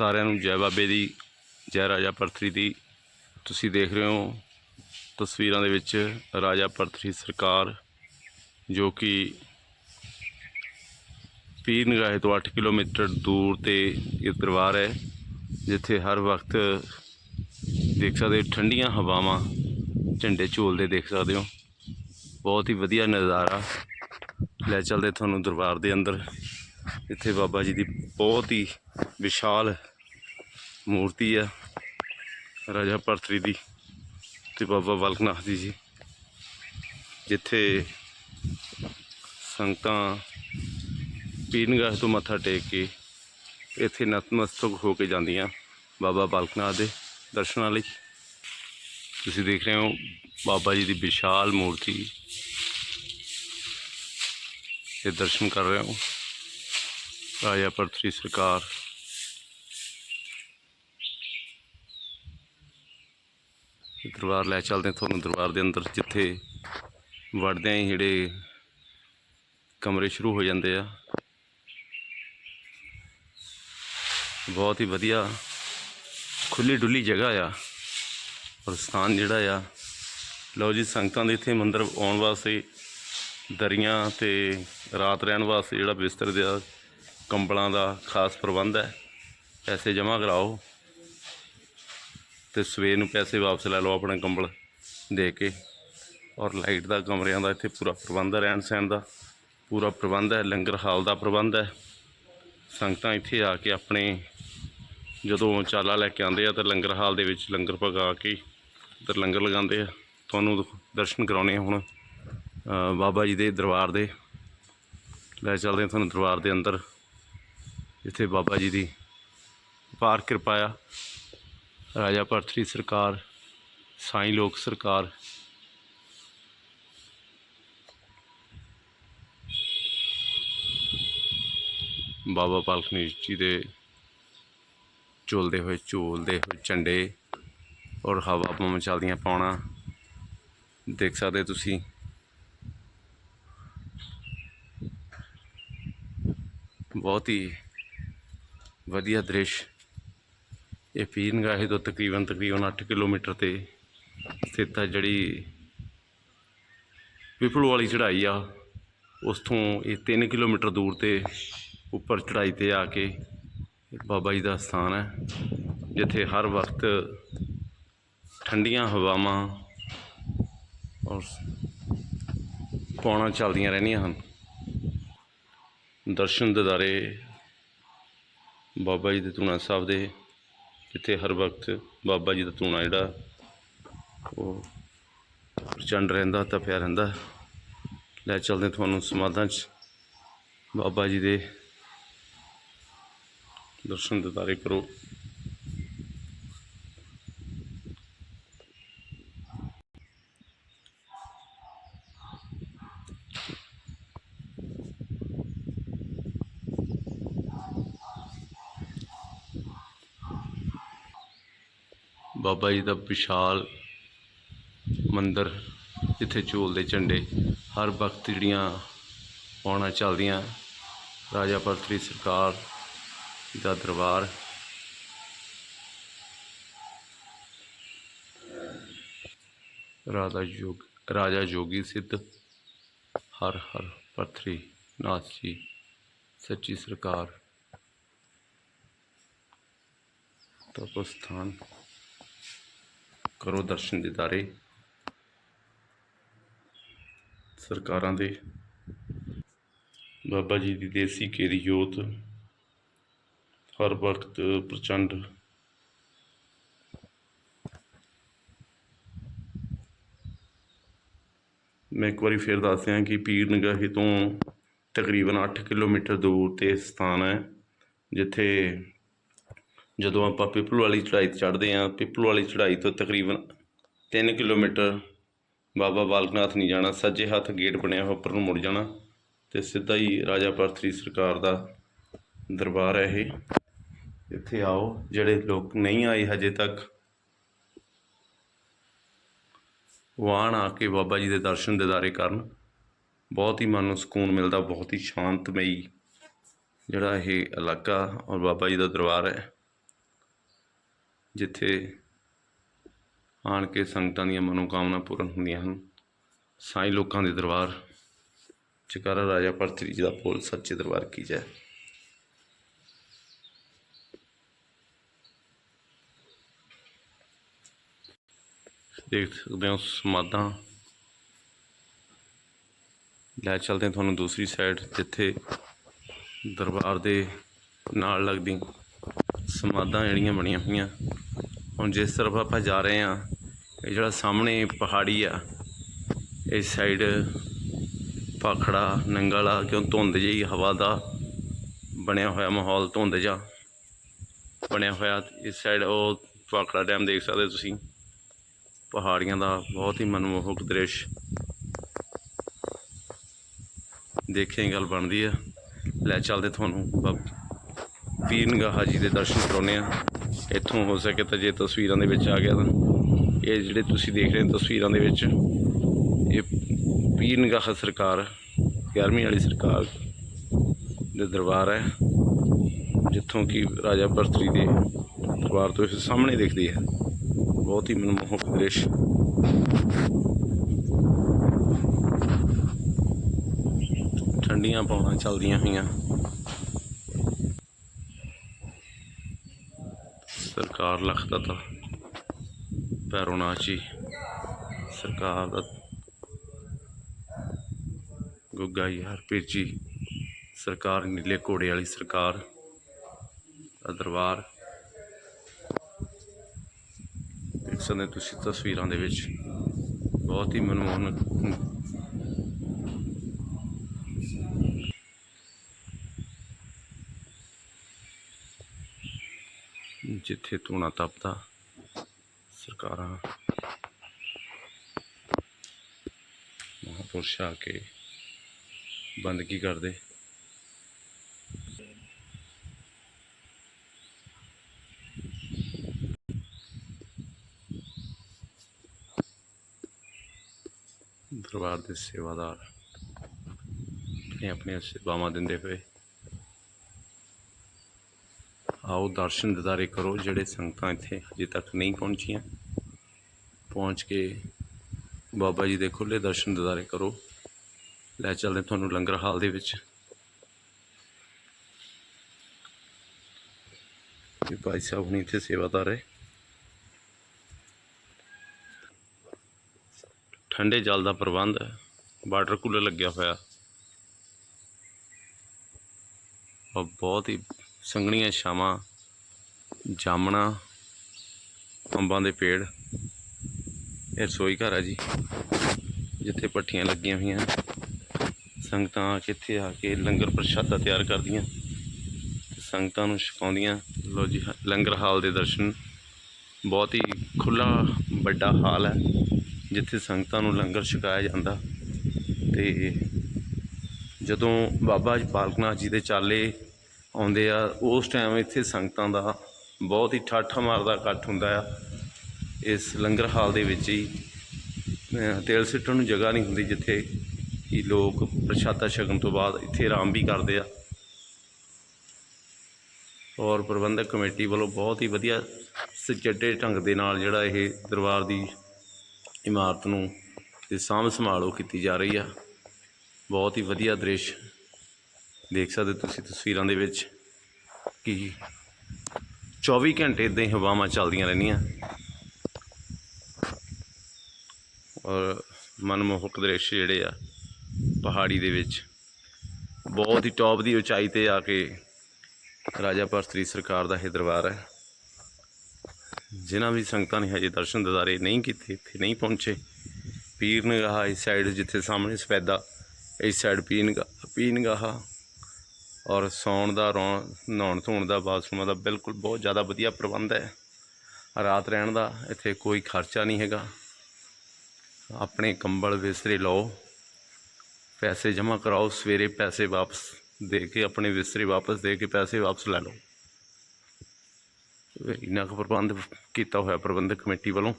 ਸਾਰਿਆਂ ਨੂੰ ਜੈ ਬਾਬੇ ਦੀ, ਜੈ ਰਾਜਾ ਪਰਥਰੀ ਦੀ। ਤੁਸੀਂ ਦੇਖ ਰਹੇ ਹੋ ਤਸਵੀਰਾਂ ਦੇ ਵਿੱਚ ਰਾਜਾ ਪਰਥਰੀ ਸਰਕਾਰ, ਜੋ ਕਿ ਪੀਰ ਨਿਗਾਹੇ ਤੋਂ 8 ਕਿਲੋਮੀਟਰ ਦੂਰ ਤੇ ਇਹ ਦਰਬਾਰ ਹੈ, ਜਿੱਥੇ ਹਰ ਵਕਤ ਦੇਖ ਸਕਦੇ ਹੋ ਠੰਡੀਆਂ ਹਵਾਵਾਂ, ਝੰਡੇ ਝੋਲਦੇ ਦੇਖ ਸਕਦੇ ਹੋ। ਬਹੁਤ ਹੀ ਵਧੀਆ ਨਜ਼ਾਰਾ ਲੈ ਚੱਲਦੇ ਤੁਹਾਨੂੰ ਦਰਬਾਰ ਦੇ ਅੰਦਰ। ਇੱਥੇ ਬਾਬਾ ਜੀ ਦੀ ਬਹੁਤ ਹੀ ਵਿਸ਼ਾਲ ਮੂਰਤੀ ਆ, ਰਾਜਾ ਪਰਥਰੀ ਦੀ ਤੇ ਬਾਬਾ ਬਲਕਨਾਥ ਦੀ ਜੀ। ਜਿੱਥੇ ਸੰਗਤਾਂ ਪੀਰਨਗਾਹ ਤੋਂ ਮੱਥਾ ਟੇਕ ਕੇ ਇੱਥੇ ਨਤਮਸਤਕ ਹੋ ਕੇ ਜਾਂਦੀਆਂ ਬਾਬਾ ਬਲਕਨਾਥ ਦੇ ਦਰਸ਼ਨਾਂ ਲਈ। ਤੁਸੀਂ ਦੇਖ ਰਹੇ ਹੋ ਬਾਬਾ ਜੀ ਦੀ ਵਿਸ਼ਾਲ ਮੂਰਤੀ। ਦੇ ਦਰਸ਼ਨ ਕਰ ਰਹੇ ਹੋ। ਰਾਜਾ ਪਰਥਰੀ ਸਰਕਾਰ ਦਰਬਾਰ ਲੈ ਚੱਲਦੇ ਹਾਂ, ਤੁਹਾਨੂੰ ਦਰਬਾਰ ਦੇ ਅੰਦਰ ਜਿੱਥੇ ਵੜਦਿਆਂ ਹੀ ਜਿਹੜੇ ਕਮਰੇ ਸ਼ੁਰੂ ਹੋ ਜਾਂਦੇ ਆ। ਬਹੁਤ ਹੀ ਵਧੀਆ ਖੁੱਲੀ ਡੁੱਲੀ ਜਗ੍ਹਾ ਆ ਔਰ ਸਥਾਨ ਜਿਹੜਾ ਆ। ਲਓ ਜੀ, ਸੰਗਤਾਂ ਦੇ ਇੱਥੇ ਮੰਦਰ ਆਉਣ ਵਾਸਤੇ ਦਰੀਆਂ ਤੇ ਰਾਤ ਰਹਿਣ ਵਾਸਤੇ ਜਿਹੜਾ ਬਿਸਤਰ ਦਾ ਕੰਬਲਾਂ ਦਾ ਖਾਸ ਪ੍ਰਬੰਧ ਹੈ। ਪੈਸੇ ਜਮ੍ਹਾਂ ਕਰਾਓ। ਤੇ ਸਵੇਰ ਨੂੰ ਪੈਸੇ ਵਾਪਸ ਲੈ ਲਓ ਆਪਣਾ ਕੰਬਲ ਦੇ ਕੇ। ਔਰ ਲਾਈਟ ਦਾ ਕਮਰਿਆਂ ਦਾ ਇੱਥੇ ਪੂਰਾ ਪ੍ਰਬੰਧ ਹੈ, ਰਹਿਣ ਸਹਿਣ ਦਾ। ਪੂਰਾ ਪ੍ਰਬੰਧ ਹੈ, ਲੰਗਰ ਹਾਲ ਦਾ ਪ੍ਰਬੰਧ ਹੈ। ਸੰਗਤਾਂ ਇੱਥੇ ਆ ਕੇ ਆਪਣੇ ਜਦੋਂ ਚਾਲਾ ਲੈ ਕੇ ਆਉਂਦੇ ਆ ਤਾਂ ਲੰਗਰ ਹਾਲ ਦੇ ਵਿੱਚ ਲੰਗਰ ਪਕਾ ਕੇ ਤੇ ਲੰਗਰ ਲਗਾਉਂਦੇ ਆ। ਤੁਹਾਨੂੰ ਦਰਸ਼ਨ ਕਰਾਉਣੇ ਆ ਹੁਣ ਬਾਬਾ ਜੀ ਦੇ ਦਰਬਾਰ ਦੇ। ਲੈ ਚੱਲਦੇ ਹਾਂ ਤੁਹਾਨੂੰ ਦਰਬਾਰ ਦੇ ਅੰਦਰ। ਜਿੱਥੇ ਬਾਬਾ ਜੀ ਦੀ ਪਾਰ ਕਿਰਪਾ ਆ। ਰਾਜਾ ਪਰਥਰੀ ਸਰਕਾਰ, ਸਾਈਂ ਲੋਕ ਸਰਕਾਰ। ਬਾਬਾ ਪਾਲਕਨੀਸ਼ ਜੀ ਦੇ ਝੋਲਦੇ ਹੋਏ ਝੋਲਦੇ ਹੋਏ ਝੰਡੇ ਔਰ ਹਵਾ ਪੰਮ ਚੱਲਦੀਆਂ ਪਾਉਣਾ ਦੇਖ ਸਕਦੇ ਤੁਸੀਂ। ਬਹੁਤ ਹੀ ਵਧੀਆ ਦ੍ਰਿਸ਼ ਇਹ ਪੀਰਨਗਾਹੇ ਤੋਂ ਤਕਰੀਬਨ ਤਕਰੀਬਨ 8 ਕਿਲੋਮੀਟਰ ਤੇ ਸਥਿਤ ਹੈ ਜਿਹੜੀ ਪਿਪਲੂ ਵਾਲੀ ਚੜ੍ਹਾਈ ਆ, ਉਸ ਤੋਂ ਇਹ 3 ਕਿਲੋਮੀਟਰ ਦੂਰ ਤੇ ਉੱਪਰ ਚੜ੍ਹਾਈ ਤੇ ਆ ਕੇ ਬਾਬਾ ਜੀ ਦਾ ਸਥਾਨ ਹੈ, ਜਿੱਥੇ ਹਰ ਵਕਤ ਠੰਡੀਆਂ ਹਵਾਵਾਂ ਔਰ ਪੌਣਾ ਚੱਲਦੀਆਂ ਰਹਿੰਦੀਆਂ ਹਨ। ਦਰਸ਼ਨ ਦਿਦਾਰੇ ਬਾਬਾ ਜੀ ਦੇ ਧੂਣਾ ਸਾਹਿਬ ਦੇ ਜਿੱਥੇ ਹਰ ਵਕਤ ਬਾਬਾ ਜੀ ਦਾ ਧੂਣਾ ਜਿਹੜਾ, ਉਹ ਪ੍ਰਚੰਡ ਰਹਿੰਦਾ, ਤਪਿਆ ਰਹਿੰਦਾ। ਲੈ ਚੱਲਦੇ ਤੁਹਾਨੂੰ ਸਮਾਧਾਂ 'ਚ। ਬਾਬਾ ਜੀ ਦੇ ਦਰਸ਼ਨ ਦਿਦਾਰੇ ਕਰੋ। ਬਾਬਾ ਜੀ ਦਾ ਵਿਸ਼ਾਲ ਮੰਦਿਰ ਜਿੱਥੇ ਝੂਲਦੇ ਝੰਡੇ, ਹਰ ਵਕਤ ਜਿਹੜੀਆਂ ਪੌਣਾ ਚੱਲਦੀਆਂ। ਰਾਜਾ ਪਰਥਰੀ ਸਰਕਾਰ ਦਾ ਦਰਬਾਰ। ਰਾਜਾ ਯੋਗ, ਰਾਜਾ ਜੋਗੀ ਸਿੱਧ, ਹਰ ਹਰ ਪਰਥਰੀ ਨਾਥ ਜੀ, ਸੱਚੀ ਸਰਕਾਰ। ਤਪ ਸਥਾਨ। ਕਰੋ ਦਰਸ਼ਨ ਦਿਦਾਰੇ ਸਰਕਾਰਾਂ ਦੇ। ਬਾਬਾ ਜੀ ਦੀ ਦੇਸੀ ਘੀ ਜੋਤ। ਹਰ ਵਕਤ ਪ੍ਰਚੰਡ। ਮੈਂ ਇੱਕ ਵਾਰੀ ਫਿਰ ਦੱਸ ਦਿਆਂ ਕਿ ਪੀਰ ਨਿਗਾਹੇ ਤੋਂ ਤਕਰੀਬਨ 8 ਕਿਲੋਮੀਟਰ ਦੂਰ ਤੇ ਸਥਾਨ ਹੈ, ਜਿੱਥੇ ਜਦੋਂ ਆਪਾਂ ਪਿੱਪਲ ਵਾਲੀ ਚੜ੍ਹਾਈ ਤੇ ਚੜ੍ਹਦੇ ਹਾਂ, ਪਿੱਪਲ ਵਾਲੀ ਚੜ੍ਹਾਈ ਤੋਂ ਤਕਰੀਬਨ 3 ਕਿਲੋਮੀਟਰ ਬਾਬਾ ਬਾਲਕਨਾਥ ਨਹੀਂ ਜਾਣਾ, ਸੱਜੇ ਹੱਥ ਗੇਟ ਬਣਿਆ ਹੋਇਆ, ਉੱਪਰ ਨੂੰ ਮੁੜ ਜਾਣਾ ਤੇ ਸਿੱਧਾ ਹੀ ਰਾਜਾ ਪਰਥਰੀ ਸਰਕਾਰ ਦਾ ਦਰਬਾਰ ਹੈ ਇਹ। ਇੱਥੇ ਆਓ, ਜਿਹੜੇ ਲੋਕ ਨਹੀਂ ਆਏ ਹਜੇ ਤੱਕ, ਵਾਣ ਆ ਕੇ ਬਾਬਾ ਜੀ ਦੇ ਦਰਸ਼ਨ ਦਿਦਾਰੇ ਕਰਨ। ਬਹੁਤ ਹੀ ਮਨ ਨੂੰ ਸਕੂਨ ਮਿਲਦਾ, ਬਹੁਤ ਹੀ ਸ਼ਾਂਤਮਈ ਜਿਹੜਾ ਇਹ ਇਲਾਕਾ ਔਰ ਬਾਬਾ ਜੀ ਦਾ ਦਰਬਾਰ ਹੈ। ਜਿੱਥੇ ਆਣ ਕੇ ਸੰਗਤਾਂ ਦੀਆਂ ਮਨੋਕਾਮਨਾ ਪੂਰਨ ਹੁੰਦੀਆਂ ਹਨ। ਸਾਈਂ ਲੋਕਾਂ ਦੇ ਦਰਬਾਰ, ਚਕਾਰਾ ਰਾਜਾ ਭਰਤਰੀ ਜੀ ਦਾ ਬੋਲ ਸੱਚੇ ਦਰਬਾਰ ਕੀ ਜੈ। ਦੇਖ ਸਕਦੇ ਹੋ ਸਮਾਧਾਂ। ਲੈ ਚੱਲਦੇ ਹਾਂ ਤੁਹਾਨੂੰ ਦੂਸਰੀ ਸਾਈਡ ਜਿੱਥੇ ਦਰਬਾਰ ਦੇ ਨਾਲ ਲੱਗਦੀ ਸਮਾਧਾਂ ਜਿਹੜੀਆਂ ਬਣੀਆਂ ਹੋਈਆਂ। ਹੁਣ ਜਿਸ ਤਰਫ ਆਪਾਂ ਜਾ ਰਹੇ ਹਾਂ, ਇਹ ਜਿਹੜਾ ਸਾਹਮਣੇ ਪਹਾੜੀ ਆ ਇਸ ਸਾਈਡ ਪਾਖੜਾ, ਨੰਗਲ ਕਿਉਂ ਧੁੰਦ ਜਿਹੀ ਹਵਾ ਦਾ ਬਣਿਆ ਹੋਇਆ ਮਾਹੌਲ, ਧੁੰਦ ਜਾ ਬਣਿਆ ਹੋਇਆ। ਇਸ ਸਾਈਡ ਉਹ ਪਾਖੜਾ ਡੈਮ ਦੇਖ ਸਕਦੇ ਤੁਸੀਂ। ਪਹਾੜੀਆਂ ਦਾ ਬਹੁਤ ਹੀ ਮਨਮੋਹਕ ਦ੍ਰਿਸ਼। ਦੇਖੇ ਹੀ ਗੱਲ ਬਣਦੀ ਆ। ਲੈ ਚੱਲਦੇ ਤੁਹਾਨੂੰ। ਬਾਬ- ਪੀਰ ਨਿਗਾਹ ਜੀ ਦੇ ਦਰਸ਼ਨ ਕਰਾਉਨੇ ਆ ਇੱਥੋਂ ਹੋ ਸਕੇ ਤਾਂ ਜੇ ਤਸਵੀਰਾਂ ਦੇ ਵਿੱਚ ਆ ਗਿਆ ਤਾਂ। ਇਹ ਜਿਹੜੇ ਤੁਸੀਂ ਦੇਖ ਰਹੇ ਹੋ ਤਸਵੀਰਾਂ ਦੇ ਵਿੱਚ, ਇਹ ਪੀਰ ਨਿਗਾਹ ਸਰਕਾਰ 11ਵੀਂ ਵਾਲੀ ਸਰਕਾਰ ਦੇ ਦਰਬਾਰ ਹੈ। ਜਿੱਥੋਂ ਕਿ ਰਾਜਾ ਭਰਤਰੀ ਦੇ ਦਰਬਾਰ ਤੋਂ ਇਹ ਸਾਹਮਣੇ ਦਿਖਦੀ ਹੈ ਬਹੁਤ ਹੀ ਮਨਮੋਹਕ ਦ੍ਰਿਸ਼। ਠੰਡੀਆਂ ਪੌਣਾ ਚੱਲਦੀਆਂ ਹੋਈਆਂ। ਸਰਕਾਰ ਲਖਦਾ ਤਾਂ ਪੈਰੋਂ ਨਾਚੀ ਸਰਕਾਰ ਦਾ ਗੁੱਗਾ ਜੀ, ਹਰਪ੍ਰੀਤ ਜੀ, ਸਰਕਾਰ ਨੀਲੇ ਘੋੜੇ ਵਾਲੀ ਸਰਕਾਰ ਦਾ ਦਰਬਾਰ। ਦੇਖ ਸਕਦੇ ਤੁਸੀਂ ਤਸਵੀਰਾਂ ਦੇ ਵਿੱਚ ਬਹੁਤ ਹੀ ਮਨਮੋਹਨ ਜਿੱਥੇ ਧੂਣਾ ਤਪਦਾ, ਸਰਕਾਰਾਂ, ਮਹਾਪੁਰਸ਼ ਆ ਕੇ ਬੰਦਗੀ ਕਰਦੇ? ਦਰਬਾਰ ਦੇ ਸੇਵਾਦਾਰ ਆਪਣੀਆਂ ਆਪਣੀਆਂ ਸੇਵਾਵਾਂ ਦਿੰਦੇ ਪਏ ਆਓ ਦਰਸ਼ਨ ਦਿਦਾਰੇ ਕਰੋ, ਜਿਹੜੇ ਸੰਗਤਾਂ ਇੱਥੇ ਅਜੇ ਤੱਕ ਨਹੀਂ ਪਹੁੰਚੀਆਂ। ਪਹੁੰਚ ਕੇ ਬਾਬਾ ਜੀ ਦੇ ਖੁੱਲੇ ਦਰਸ਼ਨ ਦਿਦਾਰੇ ਕਰੋ। ਲੈ ਚੱਲਦੇ ਤੁਹਾਨੂੰ ਲੰਗਰ ਹਾਲ ਦੇ ਵਿੱਚ। ਇਹ ਭਾਈ ਸਾਹਿਬ ਹੁਣੀ ਇੱਥੇ ਸੇਵਾਦਾਰ ਹੈ ਠੰਡੇ ਜਲ ਦਾ ਪ੍ਰਬੰਧ ਹੈ। ਵਾਟਰ ਕੂਲਰ ਲੱਗਿਆ ਹੋਇਆ। ਬਹੁਤ ਹੀ ਸੰਘਣੀਆਂ ਛਾਵਾਂ, ਜਾਮਣਾ, ਅੰਬਾਂ ਦੇ ਪੇੜ। ਇਹ ਰਸੋਈ ਘਰ ਹੈ ਜੀ, ਜਿੱਥੇ ਪੱਠੀਆਂ ਲੱਗੀਆਂ ਹੋਈਆਂ ਸੰਗਤਾਂ ਆ ਕੇ ਇੱਥੇ ਆ ਕੇ ਲੰਗਰ ਪ੍ਰਸ਼ਾਦਾ ਤਿਆਰ ਕਰਦੀਆਂ। ਸੰਗਤਾਂ ਨੂੰ ਛਕਾਉਂਦੀਆਂ। ਲੋ ਜੀ, ਹ- ਲੰਗਰ ਹਾਲ ਦੇ ਦਰਸ਼ਨ। ਬਹੁਤ ਹੀ ਖੁੱਲਾ ਵੱਡਾ ਹਾਲ ਹੈ, ਜਿੱਥੇ ਸੰਗਤਾਂ ਨੂੰ ਲੰਗਰ ਛਕਾਇਆ ਜਾਂਦਾ। ਤੇ ਜਦੋਂ ਬਾਬਾ ਜੀ ਬਾਲਕਨਾਥ ਜੀ ਦੇ ਚਾਲੇ ਆਉਂਦੇ ਆ, ਉਸ ਟਾਈਮ ਇੱਥੇ ਸੰਗਤਾਂ ਦਾ ਬਹੁਤ ਹੀ ਠਾਠਾ ਮਾਰਦਾ ਇਕੱਠ ਹੁੰਦਾ ਆ। ਇਸ ਲੰਗਰ ਹਾਲ ਦੇ ਵਿੱਚ ਹੀ ਤੇਲ ਸਿੱਟਣ ਨੂੰ ਜਗ੍ਹਾ ਨਹੀਂ ਹੁੰਦੀ ਜਿੱਥੇ ਕਿ ਲੋਕ ਪ੍ਰਸ਼ਾਦਾ ਛਕਣ ਤੋਂ ਬਾਅਦ ਇੱਥੇ ਆਰਾਮ ਵੀ ਕਰਦੇ ਆ। ਔਰ ਪ੍ਰਬੰਧਕ ਕਮੇਟੀ ਵੱਲੋਂ ਬਹੁਤ ਹੀ ਵਧੀਆ ਸੁਚੱਜੇ ਢੰਗ ਦੇ ਨਾਲ ਜਿਹੜਾ ਇਹ ਦਰਬਾਰ ਦੀ ਇਮਾਰਤ ਨੂੰ, ਤੇ ਸਾਂਭ ਸੰਭਾਲ ਉਹ ਕੀਤੀ ਜਾ ਰਹੀ ਆ। ਬਹੁਤ ਹੀ ਵਧੀਆ ਦ੍ਰਿਸ਼ ਦੇਖ ਸਕਦੇ ਤੁਸੀਂ ਤਸਵੀਰਾਂ ਦੇ ਵਿੱਚ ਕਿ 24 ਘੰਟੇ ਇਦਾਂ ਹੀ ਹਵਾਵਾਂ ਚੱਲਦੀਆਂ ਰਹਿੰਦੀਆਂ। ਔਰ ਮਨਮੋਹਕ ਦ੍ਰਿਸ਼ ਜਿਹੜੇ ਆ, ਪਹਾੜੀ ਦੇ ਵਿੱਚ। ਬਹੁਤ ਹੀ ਟੌਪ ਦੀ ਉਚਾਈ ਤੇ ਆ ਕੇ ਰਾਜਾ ਭਰਤਰੀ ਸਰਕਾਰ ਦਾ ਇਹ ਦਰਬਾਰ ਹੈ। ਜਿਨ੍ਹਾਂ ਵੀ ਸੰਗਤਾਂ ਨੇ ਹਜੇ ਦਰਸ਼ਨ ਦਿਦਾਰੇ ਨਹੀਂ ਕੀਤੇ, ਇੱਥੇ ਨਹੀਂ ਪਹੁੰਚੇ। ਪੀਰ ਨਿਗਾਹ ਇਸ ਸਾਈਡ ਜਿੱਥੇ ਸਾਹਮਣੇ ਸਫੈਦਾ, ਇਸ ਸਾਈਡ ਪੀਰ ਨਿਗਾਹ ਪੀਰ ਨਿਗਾਹ ਔਰ ਸੌਣ ਦਾ ਰੌਣ, ਨਹਾਉਣ ਧੋਣ ਦਾ ਬਾਥਰੂਮਾਂ ਦਾ ਬਿਲਕੁਲ ਬਹੁਤ ਜ਼ਿਆਦਾ ਵਧੀਆ ਪ੍ਰਬੰਧ ਹੈ। ਰਾਤ ਰਹਿਣ ਦਾ ਇੱਥੇ ਕੋਈ ਖਰਚਾ ਨਹੀਂ ਹੈਗਾ। ਆਪਣੇ ਕੰਬਲ ਬਿਸਤਰੇ ਲਓ, ਪੈਸੇ ਜਮ੍ਹਾਂ ਕਰਾਓ, ਸਵੇਰੇ ਪੈਸੇ ਵਾਪਸ ਦੇ ਕੇ, ਆਪਣੇ ਬਿਸਤਰੇ ਵਾਪਸ ਦੇ ਕੇ ਪੈਸੇ ਵਾਪਸ ਲੈ ਲਓ। ਇੰਨਾ ਕੁ ਪ੍ਰਬੰਧ ਕੀਤਾ ਹੋਇਆ ਪ੍ਰਬੰਧਕ ਕਮੇਟੀ ਵੱਲੋਂ।